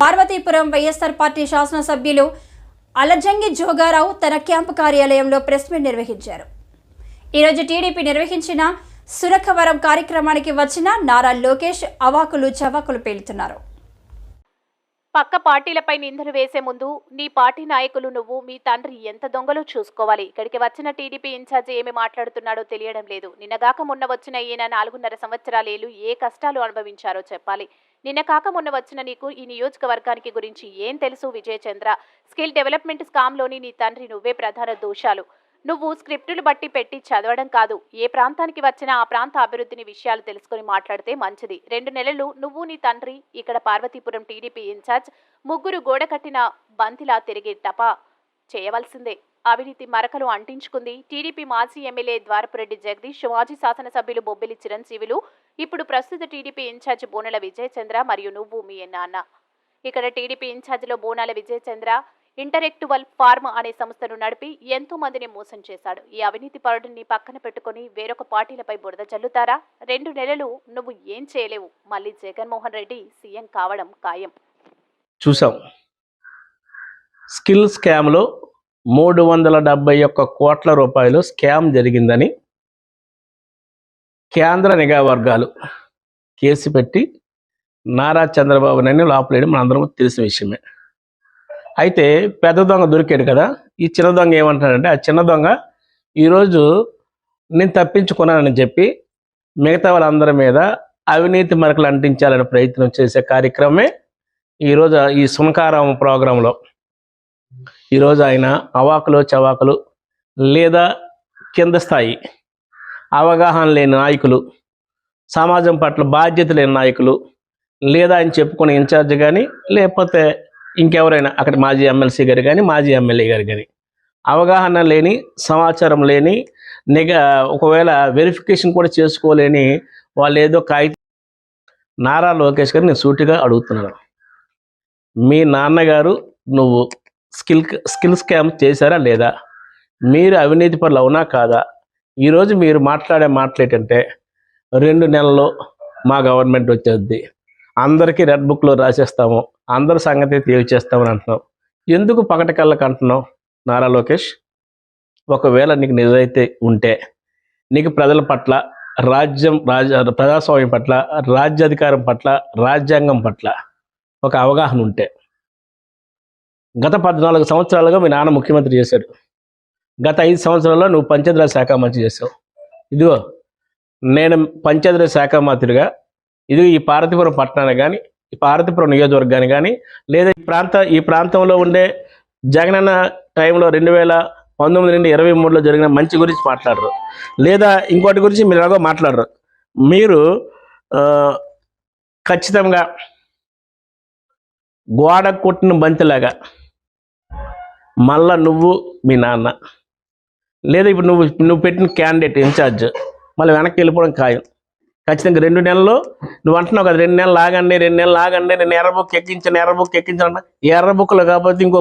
Parvathipuram YSR party శాసనసభ్యులు అలజంగి జోగారావు తన camp కార్యాలయంలో ప్రెస్ మీట్ నిర్వహించారు. ఈరోజు టీడీపీ నిర్వహించిన సురఖవరం కార్యక్రమానికి వచ్చిన నారా లోకేష్ అవాకులు చవాకులు పేలుతున్నారు. పక్క పార్టీలపై నిందలు వేసే ముందు నీ పార్టీ నాయకులు నువ్వు మీ తండ్రి ఎంత దొంగలో చూసుకోవాలి? ఇక్కడికి వచ్చిన టీడీపీ ఇన్ఛార్జి ఏమి మాట్లాడుతున్నాడో తెలియడం లేదు. నిన్నగాక మొన్న వచ్చిన ఈయన నాలుగున్నర సంవత్సరాలేలు ఏ కష్టాలు అనుభవించారో చెప్పాలి. నిన్న కాక మొన్న వచ్చిన నీకు ఈ నియోజకవర్గానికి గురించి ఏం తెలుసు విజయచంద్ర? స్కిల్ డెవలప్మెంట్ స్కామ్లోని నీ తండ్రి నువ్వే ప్రధాన దోషాలు. నువ్వు స్క్రిప్టులు బట్టి పెట్టి చదవడం కాదు. ఏ ప్రాంతానికి వచ్చినా ఆ ప్రాంత అభివృద్ధిని విషయాలు తెలుసుకుని మాట్లాడితే మంచిది. రెండు నెలలు నువ్వు నీ తండ్రి ఇక్కడ పార్వతీపురం టీడీపీ ఇన్ఛార్జ్ ముగ్గురు గోడ కట్టిన బంతిలా తిరిగి టపా. చేయవలసిందే. అవినీతి మరకలు అంటించుకుంది. టీడీపీ మాజీ ఎమ్మెల్యే ద్వారపురెడ్డి జగదీష్ మాజీ శాసనసభ్యులు బొబ్బిలి చిరంజీవులు ఇప్పుడు ప్రస్తుత టీడీపీ ఇన్ఛార్జ్ బోనల విజయచంద్ర మరియు నువ్వు మీ నాన్న. ఇక్కడ టీడీపీ ఇన్ఛార్జిలో బోనాల విజయచంద్ర ఇంటరెక్టువల్ ఫార్మ్ అనే సంస్థను నడిపి ఎంతో మందిని మోసం చేశాడు. ఈ అవినీతి పరుడిని పక్కన పెట్టుకొని వేరొక పార్టీలపై బురద చల్లుతారా రెండు నెలలు నువ్వు ఏం చేయలేవు. మళ్ళీ జగన్మోహన్ రెడ్డి సీఎం కావడం ఖాయం. చూసాం స్కిల్ స్కామ్లో మూడు వందల డెబ్బై ఒక్క కోట్ల రూపాయలు స్కామ్ జరిగిందని కేంద్ర నిఘా వర్గాలు కేసు పెట్టి నారా చంద్రబాబు నాయుడు లోపలేయడం మనందరం తెలిసిన విషయమే. అయితే పెద్ద దొంగ దొరికాడు కదా ఈ చిన్న దొంగ ఏమంటాడంటే ఆ చిన్న దొంగ ఈరోజు నేను తప్పించుకున్నానని చెప్పి మిగతా వాళ్ళందరి మీద అవినీతి మరకలు అంటించాలనే ప్రయత్నం చేసే కార్యక్రమమే ఈరోజు ఈ సునకారం ప్రోగ్రాంలో ఈరోజు ఆయన అవాకులు చవాకులు లేదా కింద స్థాయి అవగాహన లేని నాయకులు సమాజం పట్ల బాధ్యత లేని నాయకులు లేదా ఆయన చెప్పుకునే ఇన్ఛార్జ్ కానీ లేకపోతే ఇంకెవరైనా అక్కడ మాజీ ఎమ్మెల్సీ గారు కానీ మాజీ ఎమ్మెల్యే గారు కానీ అవగాహన లేని సమాచారం లేని నిఘా ఒకవేళ వెరిఫికేషన్ కూడా చేసుకోలేని వాళ్ళు ఏదో కాగితం నారా లోకేష్ గారు నేను సూటిగా అడుగుతున్నాను. మీ నాన్నగారు నువ్వు స్కిల్ స్కిల్ స్కామ్ చేశారా లేదా? మీరు అవినీతి పనులు అవునా కాదా? ఈరోజు మీరు మాట్లాడే మాటలు ఏంటంటే రెండు నెలల్లో మా గవర్నమెంట్ వచ్చేది. అందరికీ రెడ్ బుక్లో రాసేస్తాము. అందరి సంగతి తెలియచేస్తామని అంటున్నాం. ఎందుకు పకట కళ్ళకు అంటున్నావు నారా లోకేష్? ఒకవేళ నీకు నిజైతే ఉంటే నీకు ప్రజల పట్ల రాజ్యం రాజ ప్రజాస్వామ్యం పట్ల రాజ్యాధికారం పట్ల రాజ్యాంగం పట్ల ఒక అవగాహన ఉంటే గత పద్నాలుగు సంవత్సరాలుగా మీ నాన్న ముఖ్యమంత్రి చేశాడు. గత ఐదు సంవత్సరాల్లో నువ్వు పంచాయతీరాజ్ శాఖ మంత్రి చేసావు ఇదిగో నేను పంచాయతీరాజ్ శాఖ మంత్రిగా ఇది ఈ పార్వతీపురం పట్టణాన్ని కానీ ఈ పార్వతీపురం నియోజకవర్గాన్ని కానీ లేదా ఈ ప్రాంత ఈ ప్రాంతంలో ఉండే జగనన్న టైంలో రెండు వేల పంతొమ్మిది నుండి ఇరవై మూడులో జరిగిన మంచి గురించి మాట్లాడరు. లేదా ఇంకోటి గురించి మీరు ఎలాగో మాట్లాడరు. మీరు ఖచ్చితంగా గోడ కొట్టిన బంతిలాగా మళ్ళా నువ్వు మీ నాన్న. లేదా ఇప్పుడు నువ్వు నువ్వు పెట్టిన క్యాండిడేట్ ఇన్ఛార్జ్ మళ్ళీ వెనక్కి వెళ్ళిపోవడం ఖాయం. ఖచ్చితంగా రెండు నెలల్లో నువ్వు అంటున్నావు కదా రెండు నెలలు ఆగండి రెండు నెలలు ఆగండి నేను ఎర్ర బుక్ ఎక్కించాను ఎర్ర బుక్ ఎక్కించాను ఎర్ర బుక్లో కాకపోతే ఇంకో